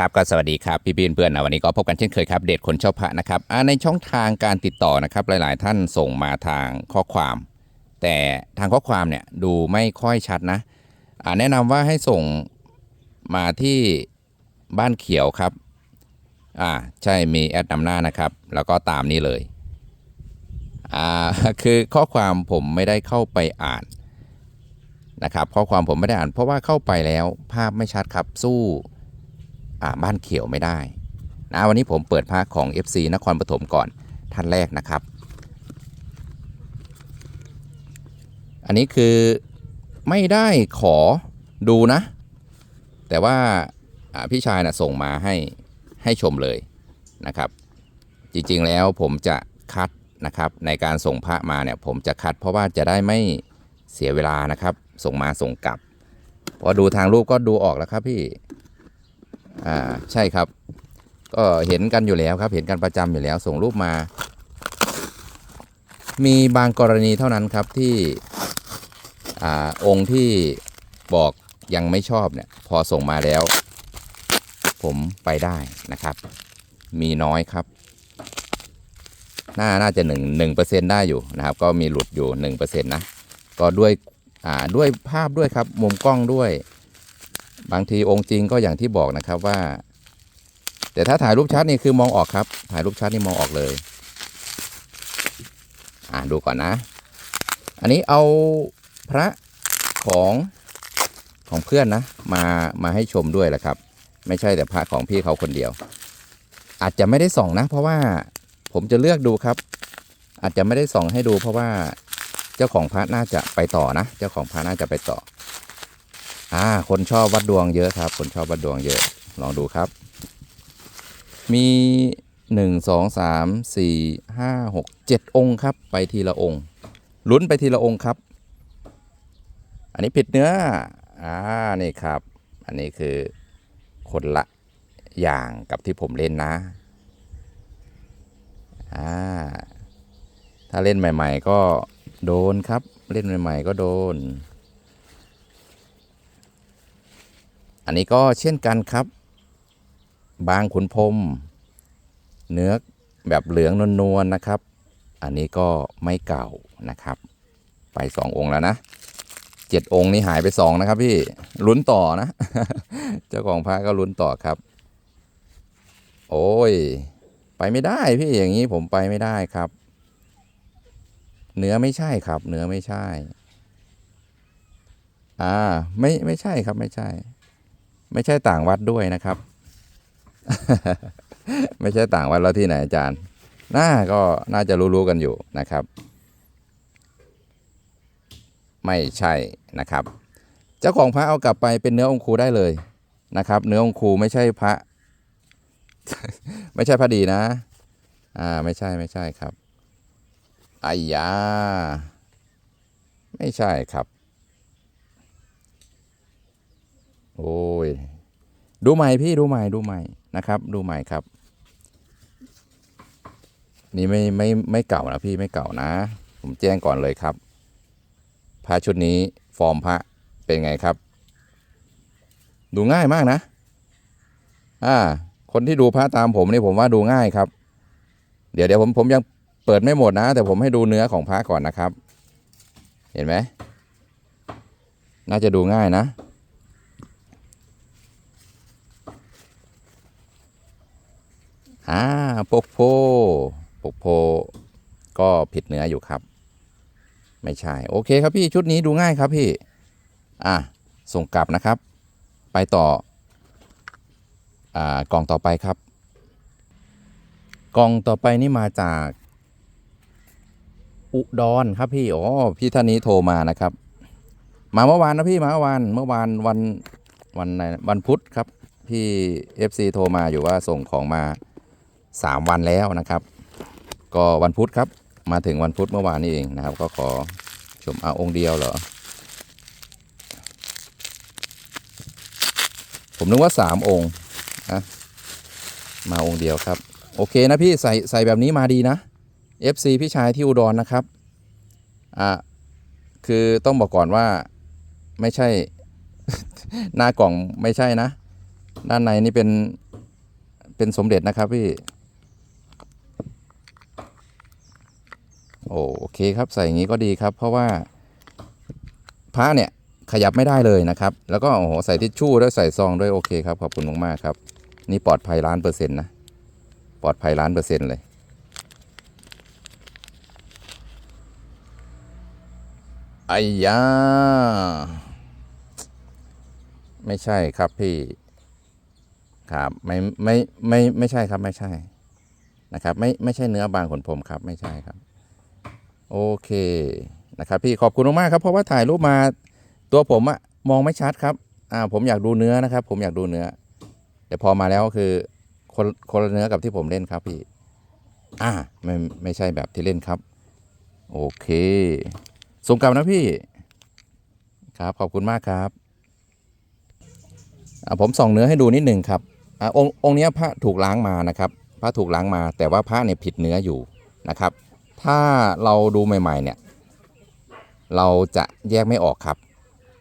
ครับก็สวัสดีครับพี่พี่เพื่อนๆนะวันนี้ก็พบกันเช่นเคยครับเดชคนชอบพระนะครับในช่องทางการติดต่อนะครับหลาย ๆ ท่านส่งมาทางข้อความ แต่ทางข้อความเนี่ยดูไม่ค่อยชัดนะแนะนำว่าให้ส่งมาที่บ้านเขียวครับอ่าใช่มีแอดนำหน้านะครับ แล้วก็ตามนี้เลยอ่าคือข้อความผมไม่ได้เข้าไปอ่านนะครับข้อความผมไม่ได้อ่าน เพราะว่าเข้าไปแล้วภาพไม่ชัดครับสู้ บ้านเขียวไม่ได้นะวันนี้ผมเปิดภาคของ FC นครปฐมก่อนท่านแรกนะครับ อันนี้คือไม่ได้ขอดูนะ แต่ว่าอ่าพี่ชายนะส่งมาให้ให้ชมเลยนะครับ จริงๆแล้วผมจะคัดนะครับในการส่งพระมาเนี่ยผมจะคัดเพราะว่าจะได้ไม่เสียเวลานะครับ ส่งมาส่งกลับพอดูทางรูปก็ดูออกแล้วครับพี่ อ่าใช่ครับ ก็เห็นกันอยู่แล้วครับ เห็นกันประจำอยู่แล้วส่งรูปมา มีบางกรณีเท่านั้นครับที่อ่าองค์ที่บอกยังไม่ชอบเนี่ยพอส่งมาแล้ว ผมไปได้นะครับ มีน้อยครับ น่าน่าจะหนึ่งหนึ่งเปอร์เซ็นได้อยู่นะครับ ก็มีหลุดอยู่หนึ่งเปอร์เซ็นต์นะ ก็ด้วยอ่าด้วยภาพด้วยครับ มุมกล้องด้วย บางทีองค์จริงก็อย่างที่บอกนะครับว่า แต่ถ้าถ่ายรูปชัดนี่คือมองออกครับ ถ่ายรูปชัดนี่มองออกเลย อ่าดูก่อนนะ อันนี้เอาพระของของเพื่อนนะ มามาให้ชมด้วยแหละครับ ไม่ใช่แต่พระของพี่เขาคนเดียว อาจจะไม่ได้ส่องนะ เพราะว่าผมจะเลือกดูครับ อาจจะไม่ได้ส่องให้ดู เพราะว่าเจ้าของพระน่าจะไปต่อนะ เจ้าของพระน่าจะไปต่อ อ่า คนชอบวัดดวงเยอะครับ คนชอบวัดดวงเยอะ ลองดูครับ มีหนึ่งสองสามสี่ห้าหกเจ็ดองค์ครับ ไปทีละองค์ลุ้นไปทีละองค์ครับ อันนี้ผิดเนื้อ อ่า นี่ครับ อันนี้คือคนละอย่างกับที่ผมเล่นนะ อ่า ถ้าเล่นใหม่ ๆ ก็โดนครับ เล่นใหม่ ๆ ก็โดน อันนี้ก็เช่นกันครับ บางขุนพรมเนื้อแบบเหลืองนวลๆนะครับ อันนี้ก็ไม่เก่านะครับ ไปสององค์แล้วนะเจ็ดองค์นี้หายไปสองนะครับ พี่ลุ้นต่อนะ เจ้าของพระก็ลุ้นต่อครับ โอ้ย ไปไม่ได้พี่อย่างนี้ผมไปไม่ได้ครับ เนื้อไม่ใช่ครับ เนื้อไม่ใช่ อ่า ไม่ไม่ใช่ครับไม่ใช่ ไม่ใช่ต่างวัดด้วยนะครับ ไม่ใช่ต่างวัดแล้วที่ไหนอาจารย์ น่าก็น่าจะรู้ๆกันอยู่นะครับ ไม่ใช่นะครับ เจ้าของพระเอากลับไปเป็นเนื้อองคูได้เลยนะครับ เนื้อองคูไม่ใช่พระ ไม่ใช่พระดีนะ อ่าไม่ใช่ไม่ใช่ครับไอ้ยาไม่ใช่ครับ โอ้ย ดูใหม่พี่ดูใหม่ดูใหม่นะครับ ดูใหม่ครับ นี่ไม่ไม่ไม่เก่านะพี่ไม่เก่านะ ผมแจ้งก่อนเลยครับพระชุดนี้ฟอร์มพระเป็นไงครับ ดูง่ายมากนะ อ่า คนที่ดูพระตามผมนี่ผมว่าดูง่ายครับ เดี๋ยวเดี๋ยวผมผมยังเปิดไม่หมดนะ แต่ผมให้ดูเนื้อของพระก่อนนะครับ เห็นไหมน่าจะดูง่ายนะ อ่าปกโพปกโพก็ผิดเนื้ออยู่ครับ ไม่ใช่ โอเคครับพี่ชุดนี้ดูง่ายครับพี่ อะ ส่งกลับนะครับ ไปต่อ อ่ากล่องต่อไปครับ กล่องต่อไปนี่มาจาก อุดรครับพี่ อ๋อ พี่ท่านนี้โทรมานะครับ มาเมื่อวานนะพี่ มาเมื่อวาน เมื่อวานวันวันไหนวันพุธครับ พี่ FC โทรมาอยู่ว่าส่งของมา สามวันแล้วนะครับ ก็วันพุธครับมาถึงวันพุธเมื่อวานนี้เองนะครับ ก็ขอชมเอาองค์เดียวเหรอ ผมนึกว่าสามองค์นะมาองค์เดียวครับ โอเคนะพี่ใส่ใส่แบบนี้มาดีนะ FC พี่ชายที่อุดรนะครับอ่าคือต้องบอกก่อนว่าไม่ใช่หน้ากล่องไม่ใช่นะ ด้านในนี่เป็นเป็นสมเด็จนะครับพี่ โอ โอเคครับใส่อย่างนี้ก็ดีครับ เพราะว่าพระเนี่ยขยับไม่ได้เลยนะครับ แล้วก็โอ้โหใส่ทิชชู่ด้วยใส่ซองด้วยโอเคครับขอบคุณมากๆครับ นี่ปลอดภัยล้านเปอร์เซ็นต์นะปลอดภัยล้านเปอร์เซ็นต์เลยไอ้ยาไม่ใช่ครับพี่ครับไม่ไม่ไม่ไม่ใช่ครับไม่ใช่นะครับ ไม่ไม่ใช่เนื้อบางขนผมครับ ไม่ใช่ครับ โอเคนะครับพี่ขอบคุณมากครับเพราะว่าถ่ายรูปมาตัวผมอะมองไม่ชัดครับอ่าผมอยากดูเนื้อนะครับ ผมอยากดูเนื้อแต่พอมาแล้วคือคนคนละเนื้อกับที่ผมเล่นครับพี่อ่าไม่ไม่ใช่แบบที่เล่นครับ โอเคส่งกลับนะพี่ ครับขอบคุณมากครับอ่าผมส่องเนื้อให้ดูนิดหนึ่งครับอ่าองค์องค์เนี้ยพระถูกล้างมานะครับ พระถูกล้างมา แต่ว่าพระเนี่ยผิดเนื้ออยู่นะครับ ถ้าเราดูใหม่ ๆ เนี่ย เราจะแยกไม่ออกครับ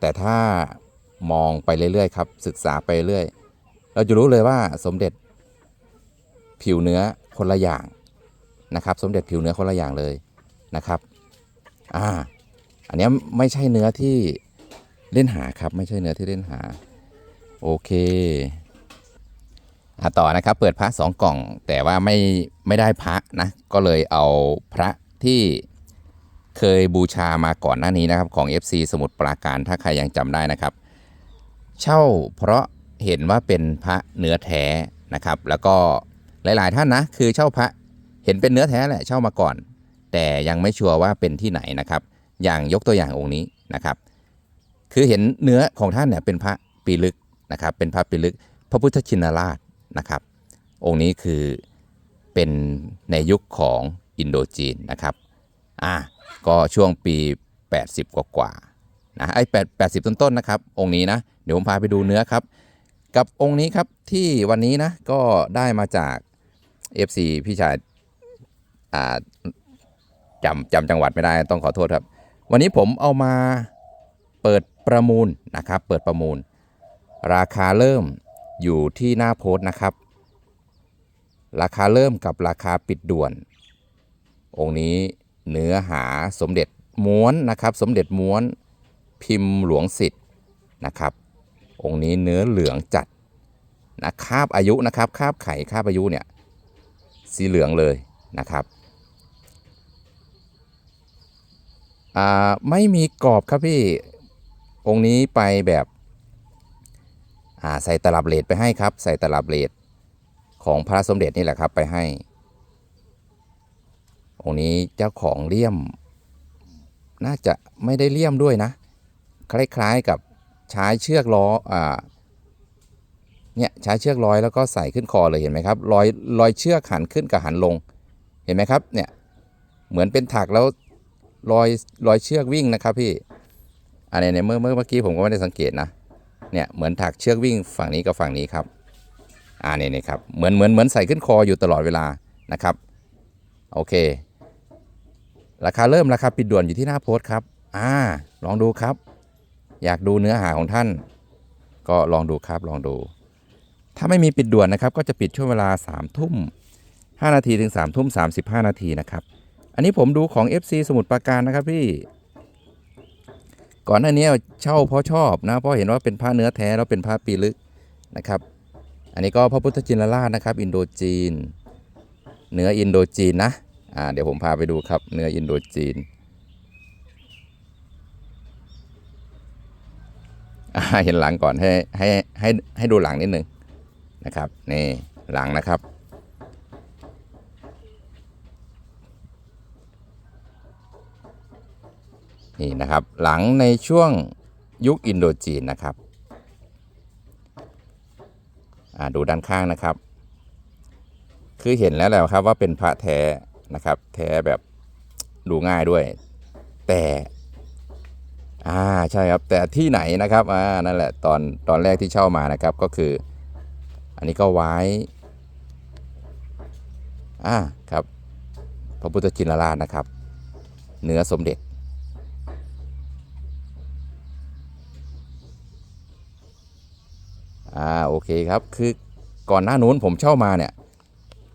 แต่ถ้ามองไปเรื่อยๆครับ ศึกษาไปเรื่อย เราจะรู้เลยว่าสมเด็จผิวเนื้อคนละอย่างนะครับ สมเด็จผิวเนื้อคนละอย่างเลยนะครับอ่าอันนี้ไม่ใช่เนื้อที่เล่นหาครับ ไม่ใช่เนื้อที่เล่นหา โอเค ต่อนะครับเปิดพระสองกล่อง แต่ว่าไม่ไม่ได้พระนะก็เลยเอาพระที่เคยบูชามาก่อนหน้านี้นะครับของ FC สมุทรปราการถ้าใครยังจำได้นะครับ เช่าเพราะเห็นว่าเป็นพระเนื้อแท้นะครับ แล้วก็หลายๆท่านนะคือเช่าพระเห็นเป็นเนื้อแท้แหละเช่ามาก่อน แต่ยังไม่ชัวร์ว่าเป็นที่ไหนนะครับ อย่างยกตัวอย่างองค์นี้นะครับ คือเห็นเนื้อของท่านเนี่ยเป็นพระปีลึกนะครับ เป็นพระปีลึก พระพุทธชินราช นะครับ องค์นี้คือเป็นในยุคของอินโดจีนนะครับอะก็ช่วงปี 80 กว่ากว่านะไอ้แปดแปดสิบต้นๆนะครับ องค์นี้นะเดี๋ยวผมพาไปดูเนื้อครับ กับองค์นี้ครับที่วันนี้นะก็ได้มาจาก FC พี่ชายอ่าจำจำจังหวัดไม่ได้ต้องขอโทษครับ วันนี้ผมเอามาเปิดประมูลนะครับ เปิดประมูล ราคาเริ่ม อยู่ที่หน้าโพสต์นะครับ ราคาเริ่มกับราคาปิดด่วน องค์นี้เนื้อหาสมเด็จม้วนนะครับ สมเด็จม้วนพิมพ์หลวงสิทธิ์นะครับ องค์นี้เนื้อเหลืองจัดนะคาบอายุนะครับคาบไข่คาบอายุเนี่ยสีเหลืองเลยนะครับไม่มีกรอบครับพี่องค์นี้ไปแบบ ใส่ตลับเลดไปให้ครับ ใส่ตลับเลดของพระสมเด็จนี่แหละครับไปให้ องค์นี้เจ้าของเลี่ยม น่าจะไม่ได้เลี่ยมด้วยนะ คล้ายๆกับใช้เชือกล้ออ่าเนี่ยใช้เชือกร้อยแล้วก็ใส่ขึ้นคอเลยเห็นไหมครับรอยรอยเชือกหันขึ้นกับหันลง เห็นไหมครับเนี่ยเหมือนเป็นถักแล้วรอยรอยเชือกวิ่งนะครับพี่อันนี้เนี่ยเมื่อเมื่อเมื่อกี้ผมก็ไม่ได้สังเกตนะ เนี่ยเหมือนถักเชือกวิ่งฝั่งนี้กับฝั่งนี้ครับอ่าเนี่ยนี่ครับเหมือนเหมือนเหมือนใส่ขึ้นคออยู่ตลอดเวลานะครับโอเค ราคาเริ่มราคาปิดด่วนอยู่ที่หน้าโพสต์ครับอ่าลองดูครับ อยากดูเนื้อหาของท่าน ก็ลองดูครับลองดู ถ้าไม่มีปิดด่วนนะครับ ก็จะปิดช่วงเวลา3ามทุ่ม5นาทีถึง3ามทุ่ม35 นาทีนะครับ อันนี้ผมดูของ FC สมุทรปราการนะครับพี่ ก่อนหน้านี้เช่าเพราะชอบนะเพราะเห็นว่าเป็นผ้าเนื้อแท้แล้วเป็นผ้าปีลึกนะครับ อันนี้ก็พระพุทธจินราชนะครับ อินโดจีน เนื้ออินโดจีนนะอ่าเดี๋ยวผมพาไปดูครับเนื้ออินโดจีนเห็นหลังก่อนให้ให้ให้ให้ดูหลังนิดนึงนะครับนี่หลังนะครับ นี่นะครับ หลังในช่วงยุคอินโดจีนนะครับดูด้านข้างนะครับ คือเห็นแล้วแหละครับว่าเป็นพระแท้นะครับ แท้แบบดูง่ายด้วย แต่อ่าใช่ครับ แต่ที่ไหนนะครับอ่านั่นแหละตอนตอนแรกที่เช่ามานะครับก็คือ อันนี้ก็ไว้อ่าครับ พระพุทธชินราชนะครับ เนื้อสมเด็จ อ่าโอเคครับ คือก่อนหน้านู้นผมเช่ามาเนี่ย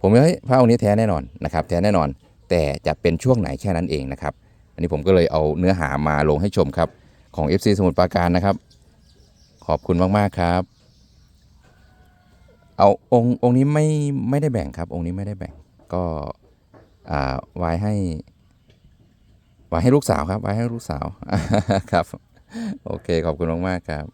ผมเฮ้ยพระองค์นี้แท้แน่นอนนะครับแท้แน่นอน แต่จะเป็นช่วงไหนแค่นั้นเองนะครับ อันนี้ผมก็เลยเอาเนื้อหามาลงให้ชมครับของ FC สมุทรปราการนะครับ ขอบคุณมากๆครับ เอาองค์องค์นี้ไม่ไม่ได้แบ่งครับ องค์นี้ไม่ได้แบ่งก็อ่าไว้ให้ไว้ให้ลูกสาวครับไว้ให้ลูกสาวครับ โอเคขอบคุณมากๆครับ